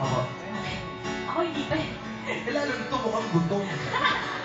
Ako. Ako hindi pa eh. Eh, lalo nito mukhang gutom.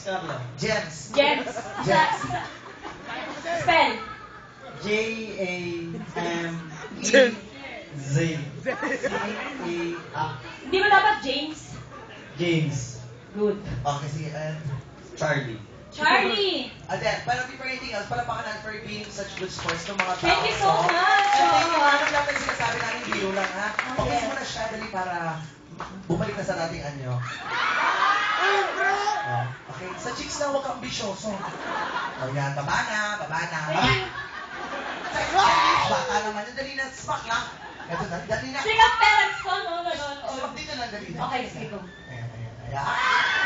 James Carlo. James. James. James. Spell. J A M E James. Z. C A A. Hindi mo dapat James? James. Good. Okay, sige. And, Charlie. Charlie. Aden, pero before anything else, palapakan natin for being such good sports ng mga tao. Thank you so much. And thank you, ano lang yung sinasabi namin, biro lang, ha? Pag-kiss mo na siya, dali para bumalik na sa dating anyo. Oh, okay, sa chicks na huwag kang bisyoso. O yan, baba na, baba na. You. Sex change, bata naman yun, dali na, smack lang. Ito na, dali na. Sing ang parents ko, no? Ganon. Smack dito lang, dali na. Okay, sige. Ayan, ayan, ayan. Ayan.